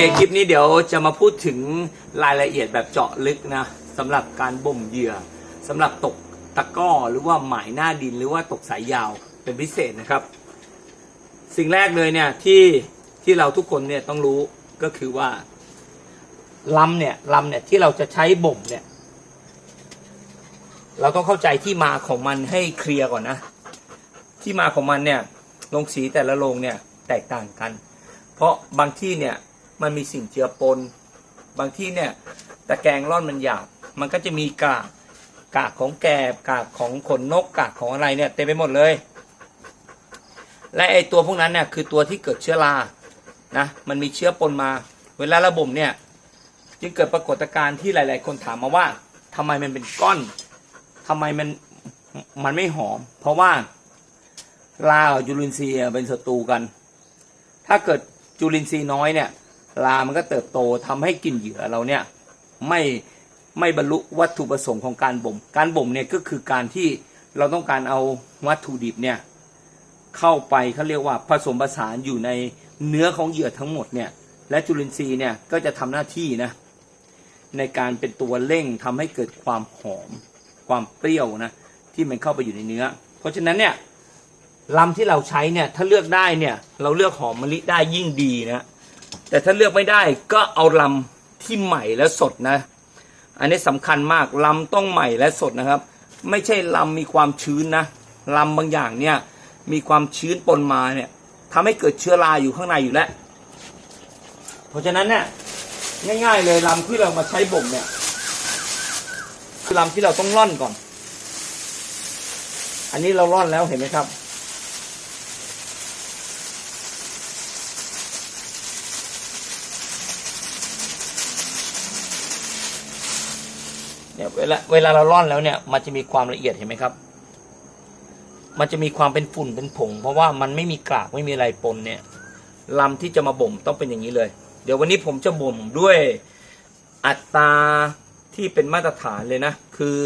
เคคลิปนี้เดี๋ยวจะมาพูดถึงรายละเอียดแบบเจาะลึกนะสำหรับการบ่มเหยื่อสำหรับตกตะก้อหรือว่าหมายหน้าดินหรือว่าตกสายยาวเป็นพิเศษนะครับ สิ่งแรกเลยเนี่ยที่ที่เราทุกคนเนี่ยต้องรู้ก็คือว่าลำเนี่ยลำเนี่ยที่เราจะใช้บ่มเนี่ย เราต้องเข้าใจที่มาของมันให้เคลียร์ก่อนนะ ที่มาของมันเนี่ยโรงสีแต่ละโรงเนี่ยแตกต่างกัน เพราะบางที่เนี่ย มันมีสิ่งเจือปน บางที่เนี่ยตะแกรงร่อนมันหยาบ มันก็จะมีกากกากของแกบกากของขนนกกากของอะไรเนี่ยเต็มไปหมดเลย และไอตัวพวกนั้นเนี่ยคือตัวที่เกิดเชื้อรานะมันมีเชื้อปนมา เวลาระบบเนี่ยจึงเกิดปรากฏการณ์ที่หลาย ๆ คนถามมาว่าทำไมมันเป็นก้อนทำไมมันมันไม่หอม เพราะว่าลากับจุลินทรีย์เป็นศัตรูกัน ถ้าเกิดจุลินทรีย์น้อยเนี่ย ลามันก็เติบโตทำให้กลิ่นเหยื่อเราเนี่ยไม่ไม่บรรลุวัตถุประสงค์ของการบ่ม การบ่มเนี่ยก็คือการที่เราต้องการเอาวัตถุดิบเนี่ยเข้าไปเขาเรียกว่าผสมผสานอยู่ในเนื้อของเหยื่อทั้งหมดเนี่ยและจุลินทรีย์เนี่ยก็จะทำหน้าที่นะในการเป็นตัวเร่งทำให้เกิดความหอม ความเปรี้ยวนะที่มันเข้าไปอยู่ในเนื้อ เพราะฉะนั้นเนี่ยลำที่เราใช้เนี่ยถ้าเลือกได้เนี่ยเราเลือกหอมมะลิได้ยิ่งดีนะ แต่ถ้าเลือกไม่ได้ก็เอาลำที่ใหม่และสดนะ อันนี้สำคัญมากลำต้องใหม่และสดนะครับ ไม่ใช่ลำมีความชื้นนะลำบางอย่างเนี่ยมีความชื้นปนมาเนี่ยทำให้เกิดเชื้อราอยู่ข้างในอยู่แล้ว เพราะฉะนั้นเนี่ยง่ายๆเลยลำที่เรามาใช้บ่มเนี่ยคือลำที่เราต้องร่อนก่อน อันนี้เราร่อนแล้วเห็นไหมครับ เวลาเวลาเราร่อนแล้วเนี่ย มันจะมีความละเอียดเห็นไหมครับ มันจะมีความเป็นฝุ่นเป็นผง เพราะว่ามันไม่มีกากไม่มีอะไรปนเนี่ยลำที่จะมาบ่มต้องเป็นอย่างนี้เลย เดี๋ยววันนี้ผมจะบ่มด้วยอัตราที่เป็นมาตรฐานเลยนะ คือ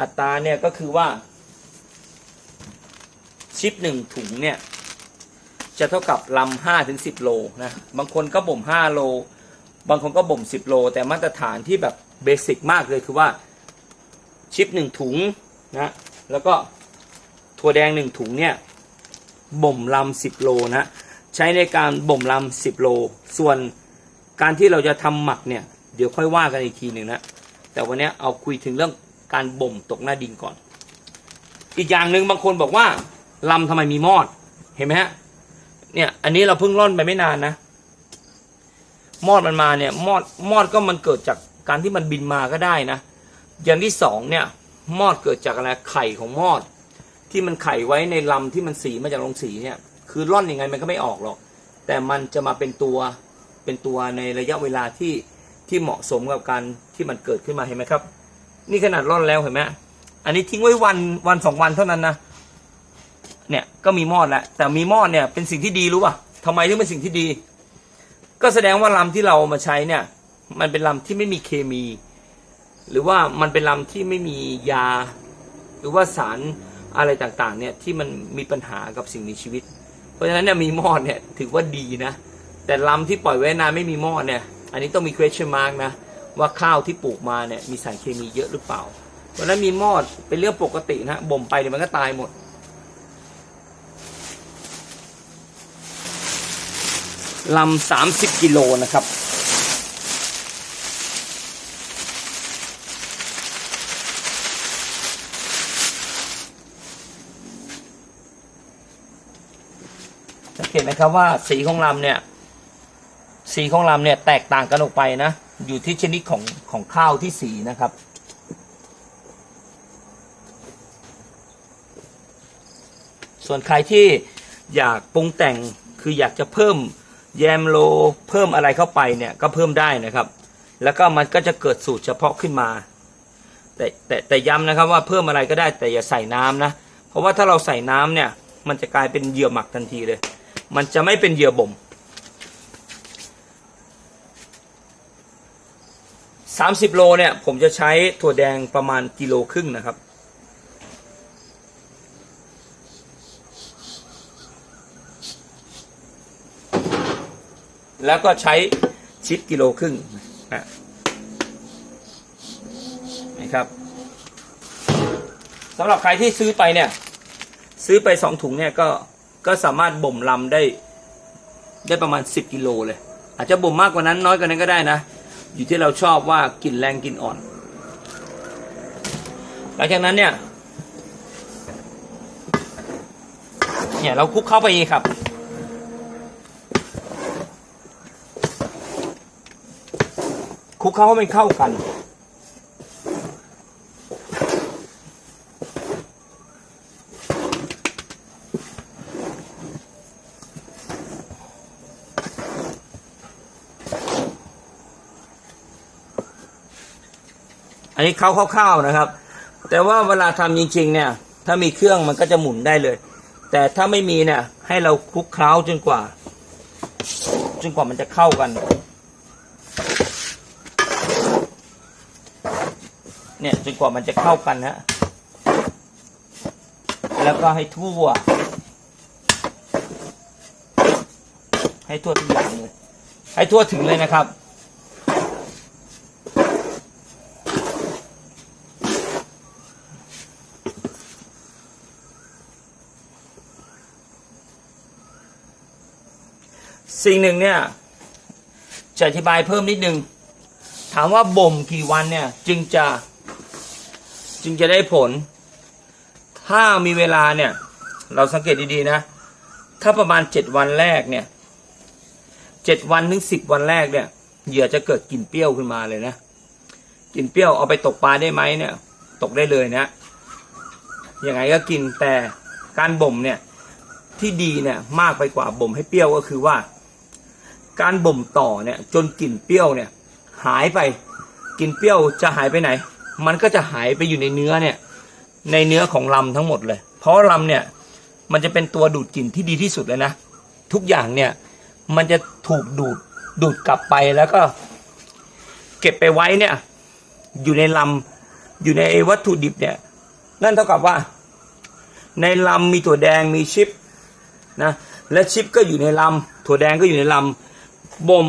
อัตราเนี่ยก็คือว่า ชิปหนึ่งถุงเนี่ย จะเท่ากับลำห้าถึงสิบโลนะ บางคนก็บ่มห้าโล บางคนก็บ่มสิบโล แต่มาตรฐานที่แบบ เบสิกมากเลยคือว่าชิปหนึ่งถุงนะแล้วก็ถั่วแดงหนึ่งถุงเนี่ยบ่มลำสิบโลนะใช้ในการบ่มลำสิบโล ส่วนการที่เราจะทำหมักเนี่ยเดี๋ยวค่อยว่ากันอีกทีหนึ่งนะแต่วันนี้เอาคุยถึงเรื่องการบ่มตกหน้าดินก่อน อีกอย่างหนึ่งบางคนบอกว่าลำทำไมมีมอดเห็นไหมฮะเนี่ยอันนี้เราเพิ่งร่อนไปไม่นานนะมอดมันมาเนี่ยมอดมอดก็มันเกิดจาก การที่มันบินมาก็ได้นะ อย่างที่สองเนี่ยมอดเกิดจากอะไรไข่ของมอด ที่มันไข่ไว้ในลำที่มันสีมาจากโรงสีเนี่ย คือร่อนยังไงมันก็ไม่ออกหรอก แต่มันจะมาเป็นตัวเป็นตัวในระยะเวลาที่ที่เหมาะสมกับการที่มันเกิดขึ้นมาเห็นไหมครับ นี่ขนาดร่อนแล้วเห็นไหมอันนี้ทิ้งไว้วันวันสองวันเท่านั้นนะเนี่ยก็มีมอดแล้วแต่มีมอดเนี่ยเป็นสิ่งที่ดีรู้ป่ะทำไมถึงเป็นสิ่งที่ดี ก็แสดงว่าลำที่เรามาใช้เนี่ย มันเป็นลำที่ไม่มีเคมี หรือว่ามันเป็นลำที่ไม่มียา หรือว่าสารอะไรต่างๆเนี่ยที่มันมีปัญหากับสิ่งมีชีวิต เพราะฉะนั้นเนี่ยมีมอดเนี่ยถือว่าดีนะ แต่ลำที่ปล่อยไว้นานไม่มีมอดเนี่ยอันนี้ต้องมี question mark นะว่าข้าวที่ปลูกมาเนี่ยมีสารเคมีเยอะหรือเปล่า เพราะฉะนั้นมีมอดเป็นเรื่องปกตินะบ่มไปเดี๋ยวมันก็ตายหมดลำสามสิบกิโลนะครับ เกตไหมครับว่าสีของลำเนี่ย สีของลำเนี่ยแตกต่างกันออกไปนะ อยู่ที่ชนิดของของข้าวที่สีนะครับส่วนใครที่อยากปรุงแต่งคืออยากจะเพิ่มแยมโลเพิ่มอะไรเข้าไปเนี่ยก็เพิ่มได้นะครับ แล้วก็มันก็จะเกิดสูตรเฉพาะขึ้นมา แต่แต่แต่ย้ำนะครับว่าเพิ่มอะไรก็ได้แต่อย่าใส่น้ำนะ เพราะว่าถ้าเราใส่น้ำเนี่ย มันจะกลายเป็นเหยื่อหมักทันทีเลย มันจะไม่เป็นเหยื่อบ่ม 30 โลเนี่ย ผมจะใช้ถั่วแดงประมาณกิโลครึ่งนะครับ แล้วก็ใช้ชิปกิโลครึ่งนะนะครับสำหรับใครที่ซื้อไปเนี่ย ซื้อไปสองถุงเนี่ยก็ ก็สามารถบ่มลำได้ ได้ประมาณ 10กิโลเลย อาจจะบ่มมากกว่านั้นน้อยกว่านั้นก็ได้นะ อยู่ที่เราชอบว่ากินแรงกินอ่อน หลังจากนั้นเนี่ย เนี่ยเราคลุกเข้าไปอีกครับ คลุกเข้าให้มันเข้ากัน นนี้เข้าคร่าวๆนะครับ แต่ว่าเวลาทำจริงๆเนี่ย ถ้ามีเครื่องมันก็จะหมุนได้เลย แต่ถ้าไม่มีเนี่ย ให้เราคลุกเคล้าจนกว่า จนกว่ามันจะเข้ากัน เนี่ยจนกว่ามันจะเข้ากันนะแล้วก็ให้ทั่ว ให้ทั่วทุกอย่างเลย ให้ทั่วถึงเลยนะครับ สิ่งหนึ่งเนี่ยจะอธิบายเพิ่มนิดนึง ถามว่าบ่มกี่วันเนี่ยจึงจะจึงจะได้ผล ถ้ามีเวลาเนี่ย เราสังเกตดีๆนะ ถ้าประมาณเจ็ดวันแรกเนี่ยเจ็ดวันถึงสิบวันแรกเนี่ยเหยื่อจะเกิดกลิ่นเปรี้ยวขึ้นมาเลยนะกลิ่นเปรี้ยวเอาไปตกปลาได้ไหมเนี่ย ตกได้เลยนะยังไงก็กินแต่การบ่มเนี่ยที่ดีเนี่ยมากไปกว่าบ่มให้เปรี้ยวก็คือว่า การบ่มต่อเนี่ยจนกลิ่นเปรี้ยวเนี่ยหายไปกลิ่นเปรี้ยวจะหายไปไหน มันก็จะหายไปอยู่ในเนื้อเนี่ยในเนื้อของลำทั้งหมดเลย เพราะลำเนี่ยมันจะเป็นตัวดูดกลิ่นที่ดีที่สุดเลยนะ ทุกอย่างเนี่ยมันจะถูกดูดดูดกลับไปแล้วก็ เก็บไปไว้เนี่ยอยู่ในลำอยู่ในวัตถุดิบเนี่ยนั่นเท่ากับว่า ในลำมีถั่วแดงมีชิปนะและชิปก็อยู่ในลำถั่วแดงก็อยู่ในลำ บ่ม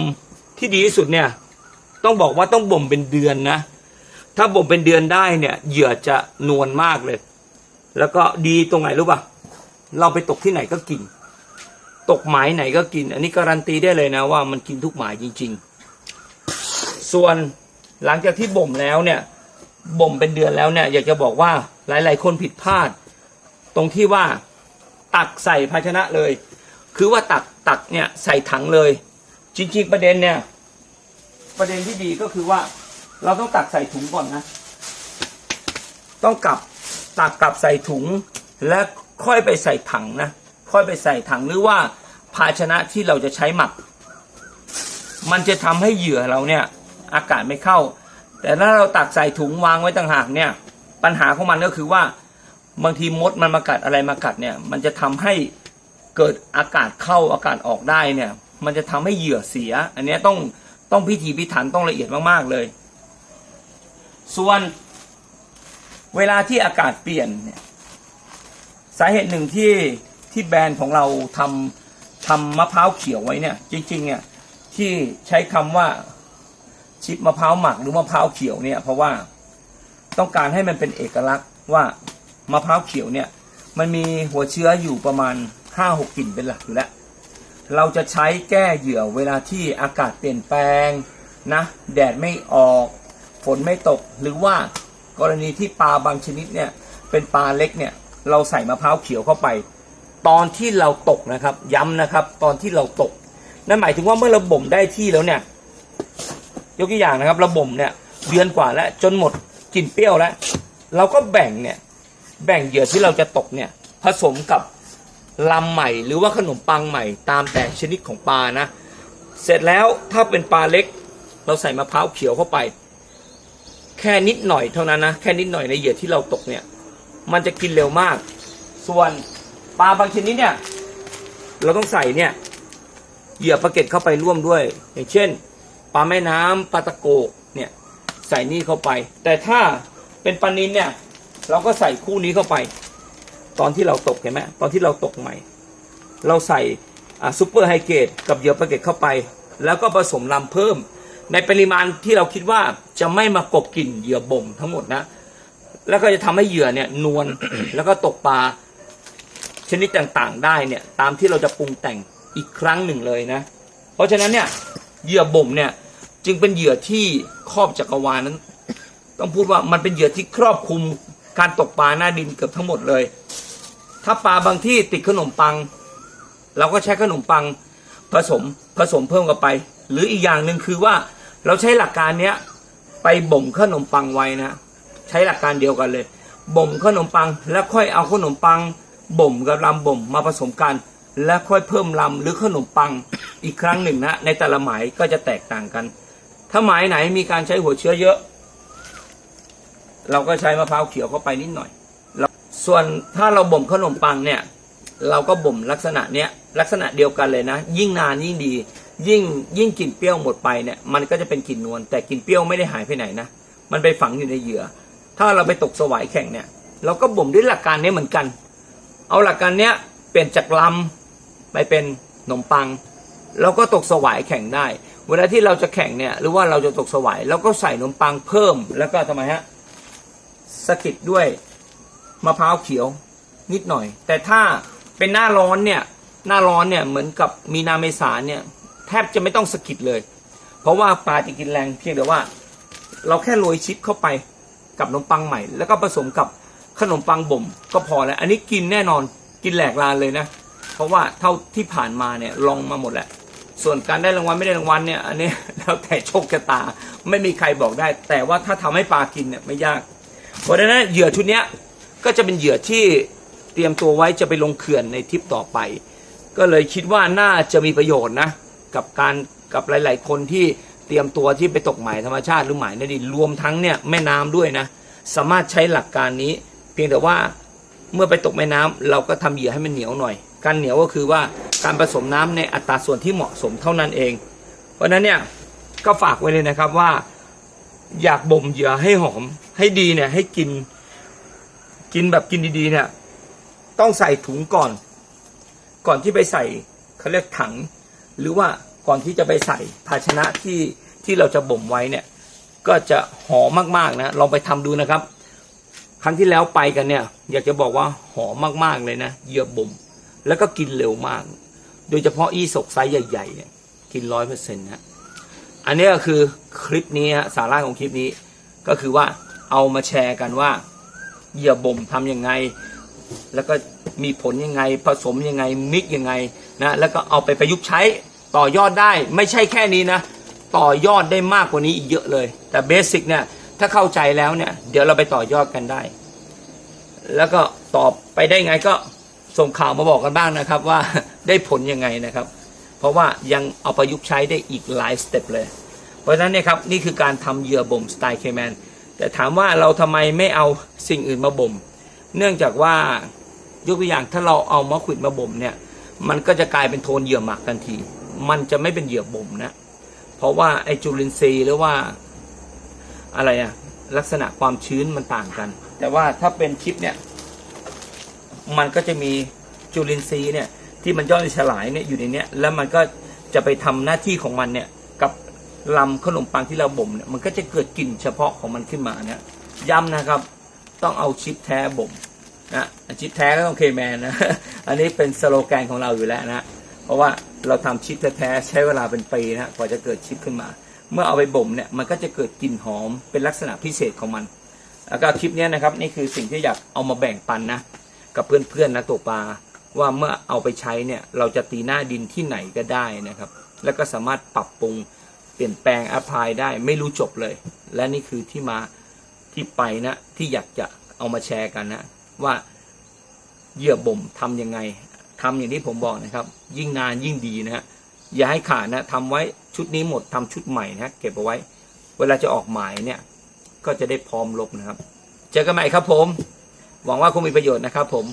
ที่ดีที่สุดเนี่ย ต้องบอกว่าต้องบ่มเป็นเดือนนะ ถ้าบ่มเป็นเดือนได้เนี่ยเหยื่อจะนวลมากเลย แล้วก็ดีตรงไหนรู้ป่ะ เราไปตกที่ไหนก็กิน ตกหมายไหนก็กิน อันนี้การันตีได้เลยนะว่ามันกินทุกหมายจริง ๆ ส่วนหลังจากที่บ่มแล้วเนี่ยบ่มเป็นเดือนแล้วเนี่ยอยากจะบอกว่าหลาย ๆ คนผิดพลาด ตรงที่ว่าตักใส่ภาชนะเลย คือว่าตักตักเนี่ยใส่ถังเลย จริง ๆ ประเด็นเนี่ย ประเด็นที่ดีก็คือว่า เราต้องตักใส่ถุงก่อนนะ ต้องกลับตักกลับใส่ถุง และค่อยไปใส่ถังนะ ค่อยไปใส่ถังหรือว่าภาชนะที่เราจะใช้หมัก มันจะทำให้เหยื่อเราเนี่ยอากาศไม่เข้า แต่ถ้าเราตักใส่ถุงวางไว้ต่างหากเนี่ย ปัญหาของมันก็คือว่าบางทีมดมันมากัดอะไรมากัดเนี่ย มันจะทำให้เกิดอากาศเข้าอากาศออกได้เนี่ย มันจะทำให้เหยื่อเสีย อันนี้ต้องต้องพิถีพิถันต้องละเอียดมากๆเลย ส่วนเวลาที่อากาศเปลี่ยนเนี่ยสาเหตุหนึ่งที่ที่แบรนด์ของเราทำทำมะพร้าวเขียวไว้เนี่ย จริงๆเนี่ยที่ใช้คำว่าชิปมะพร้าวหมักหรือมะพร้าวเขียวเนี่ย เพราะว่าต้องการให้มันเป็นเอกลักษณ์ว่ามะพร้าวเขียวเนี่ย มันมีหัวเชื้ออยู่ประมาณห้าหกกลิ่นเป็นหลักอยู่แล้ว เราจะใช้แก้เหยื่อเวลาที่อากาศเปลี่ยนแปลงนะแดดไม่ออกฝนไม่ตกหรือว่ากรณีที่ปลาบางชนิดเนี่ยเป็นปลาเล็กเนี่ยเราใส่มะพร้าวเขียวเข้าไป ตอนที่เราตกนะครับย้ำนะครับ ตอนที่เราตก นั่นหมายถึงว่าเมื่อเราบ่มได้ที่แล้วเนี่ยยกตัวอย่างนะครับเราบ่มเนี่ยเดือนกว่าแล้วจนหมดกลิ่นเปรี้ยวแล้ว เราก็แบ่งเนี่ยแบ่งเหยื่อที่เราจะตกเนี่ยผสมกับ ลำใหม่หรือว่าขนมปังใหม่ตามแต่ชนิดของปลานะ เสร็จแล้วถ้าเป็นปลาเล็ก เราใส่มะพร้าวเขียวเข้าไป แค่นิดหน่อยเท่านั้นนะ แค่นิดหน่อยในเหยื่อที่เราตกเนี่ย มันจะกินเร็วมาก ส่วนปลาบางชนิดเนี่ย เราต้องใส่เนี่ยเหยื่อปลาเก็ตเข้าไปร่วมด้วย อย่างเช่นปลาแม่น้ำปลาตะโกกเนี่ยใส่นี่เข้าไป แต่ถ้าเป็นปลานินเนี่ย เราก็ใส่คู่นี้เข้าไป ตอนที่เราตกเห็นไหมตอนที่เราตกใหม่ เราใส่ซูเปอร์ไฮเกตกับเหยื่อปลาเกตเข้าไป แล้วก็ผสมลำเพิ่ม ในปริมาณที่เราคิดว่าจะไม่มากบกลิ่นเหยื่อบ่มทั้งหมดนะ แล้วก็จะทำให้เหยื่อเนี่ยนวลแล้วก็ตกปลาชนิดต่างๆได้เนี่ยตามที่เราจะปรุงแต่งอีกครั้งหนึ่งเลยนะ เพราะฉะนั้นเนี่ยเหยื่อบ่มเนี่ยจึงเป็นเหยื่อที่ครอบจักรวาลนั้น ต้องพูดว่ามันเป็นเหยื่อที่ครอบคลุม การตกปลาหน้าดินเกือบทั้งหมดเลย ถ้าปลาบางที่ติดขนมปัง เราก็ใช้ขนมปังผสมผสมเพิ่มเข้าไป หรืออีกอย่างหนึ่งคือว่าเราใช้หลักการเนี้ยไปบ่มขนมปังไว้นะใช้หลักการเดียวกันเลย บ่มขนมปังแล้วค่อยเอาขนมปังบ่มกับลำบ่มมาผสมกัน แล้วค่อยเพิ่มลำหรือขนมปังอีกครั้งหนึ่งนะในแต่ละหมายก็จะแตกต่างกัน ถ้าหมายไหนมีการใช้หัวเชื้อเยอะ เราก็ใช้มะพร้าวเขียวเข้าไปนิดหน่อย ส่วนถ้าเราบ่มขนมปังเนี่ย เราก็บ่มลักษณะเนี้ยลักษณะเดียวกันเลยนะ ยิ่งนานยิ่งดี ยิ่งยิ่งกลิ่นเปรี้ยวหมดไปเนี่ยมันก็จะเป็นกลิ่นนวลแต่กลิ่นเปรี้ยวไม่ได้หายไปไหนนะมันไปฝังอยู่ในเหยื่อ ถ้าเราไปตกสวายแข่งเนี่ย เราก็บ่มด้วยหลักการนี้เหมือนกัน เอาหลักการเนี้ยเปลี่ยนจากลำไปเป็นขนมปังเราก็ตกสวายแข่งได้ เวลาที่เราจะแข่งเนี่ยหรือว่าเราจะตกสวายเราก็ใส่ขนมปังเพิ่มแล้วก็ทำไมฮะ สะกิดด้วยมะพร้าวเขียวนิดหน่อย แต่ถ้าเป็นหน้าร้อนเนี่ยหน้าร้อนเนี่ยเหมือนกับมีนาเมษาเนี่ยแทบจะไม่ต้องสะกิดเลย เพราะว่าปลาจะกินแรงเพียงแต่ว่า เราแค่โรยชิปเข้าไปกับขนมปังใหม่ แล้วก็ผสมกับขนมปังบ่มก็พอแล้ว อันนี้กินแน่นอนกินแหลกลานเลยนะ เพราะว่าเท่าที่ผ่านมาเนี่ยลองมาหมดแหละส่วนการได้รางวัลไม่ได้รางวัลเนี่ยอันนี้แล้วแต่โชคชะตาไม่มีใครบอกได้ แต่ว่าถ้าทำให้ปลากินเนี่ยไม่ยาก เพราะฉะนั้นเหยื่อชุดเนี้ยก็จะเป็นเหยื่อที่เตรียมตัวไว้จะไปลงเขื่อนในทริปต่อไป ก็เลยคิดว่าน่าจะมีประโยชน์นะ กับการกับหลาย ๆ คนที่เตรียมตัวที่ไปตกหมายธรรมชาติหรือหมายในดินรวมทั้งเนี่ยแม่น้ำด้วยนะ สามารถใช้หลักการนี้ เพียงแต่ว่าเมื่อไปตกแม่น้ำเราก็ทำเหยื่อให้มันเหนียวหน่อย การเหนียวก็คือว่าการผสมน้ำในอัตราส่วนที่เหมาะสมเท่านั้นเอง เพราะฉะนั้นเนี่ยก็ฝากไว้เลยนะครับว่า อยากบ่มเหยื่อให้หอม ให้ดีเนี่ย ให้กิน กินแบบกินดีๆ เนี่ย ต้องใส่ถุงก่อน ก่อนที่ไปใส่เขาเรียกถัง หรือว่าก่อนที่จะไปใส่ภาชนะที่ที่เราจะบ่มไว้เนี่ย ก็จะหอมมากๆนะลองไปทำดูนะครับ ครั้งที่แล้วไปกันเนี่ย อยากจะบอกว่าหอมมากๆเลยนะเหยื่อบ่ม แล้วก็กินเร็วมาก โดยเฉพาะอีสกไซส์ใหญ่ๆเนี่ยกินร้อยเปอร์เซ็นต์นะ อันนี้ก็คือคลิปนี้ฮะสาระของคลิปนี้ ก็คือว่าเอามาแชร์กันว่าเหยื่อบ่มทำยังไง แล้วก็มีผลยังไงผสมยังไงมิกยังไงนะแล้วก็เอาไปประยุกต์ใช้ต่อยอดได้ ไม่ใช่แค่นี้นะ ต่อยอดได้มากกว่านี้อีกเยอะเลย แต่เบสิกเนี่ยถ้าเข้าใจแล้วเนี่ย เดี๋ยวเราไปต่อยอดกันได้ แล้วก็ตอบไปได้ไงก็ส่งข่าวมาบอกกันบ้างนะครับ ว่าได้ผลยังไงนะครับ เพราะว่ายังเอาประยุกต์ใช้ได้อีกหลายสเต็ปเลย เพราะฉะนั้นเนี่ยครับนี่คือการทำเหยื่อบ่มสไตล์เคแมนแต่ถามว่าเราทำไมไม่เอาสิ่งอื่นมาบ่ม เนื่องจากว่ายกตัวอย่างถ้าเราเอามะขวิดมาบ่มเนี่ยมันก็จะกลายเป็นโทนเหยื่อหมักทันที มันจะไม่เป็นเหยื่อบ่มนะ เพราะว่าไอจุลินทรีย์หรือว่าอะไรอะลักษณะความชื้นมันต่างกัน แต่ว่าถ้าเป็นชิปเนี่ย มันก็จะมีจุลินทรีย์เนี่ย ที่มันย่อยสลายเนี่ยอยู่ในเนี้ยแล้วมันก็จะไปทำหน้าที่ของมันเนี่ยกับลำขนมปังที่เราบ่มเนี่ยมันก็จะเกิดกลิ่นเฉพาะของมันขึ้นมาเนี่ยย้ำนะครับ ต้องเอาชิปแท้บ่มนะชิปแท้ก็ต้องเคแมนนะอันนี้เป็นสโลแกนของเราอยู่แล้วนะเพราะว่าเราทำชิปแท้ใช้เวลาเป็นปีนะกว่าจะเกิดชิปขึ้นมา เมื่อเอาไปบ่มเนี่ยมันก็จะเกิดกลิ่นหอมเป็นลักษณะพิเศษของมันแล้วก็คลิปนี้นะครับนี่คือสิ่งที่อยากเอามาแบ่งปันนะกับเพื่อนๆนะตกปลา ว่าเมื่อเอาไปใช้เนี่ยเราจะตีหน้าดินที่ไหนก็ได้นะครับ แล้วก็สามารถปรับปรุงเปลี่ยนแปลงแอพพลายได้ไม่รู้จบเลย และนี่คือที่มาที่ไปนะที่อยากจะเอามาแชร์กันนะว่าเหยื่อบ่มทำยังไงทำอย่างที่ผมบอกนะครับ ยิ่งนานยิ่งดีนะฮะอย่าให้ขาดนะทำไว้ชุดนี้หมดทำชุดใหม่นะเก็บเอาไว้ เวลาจะออกหมายเนี่ยก็จะได้พร้อมลบนะครับ เจอกันใหม่ครับผม หวังว่าคงมีประโยชน์นะครับผม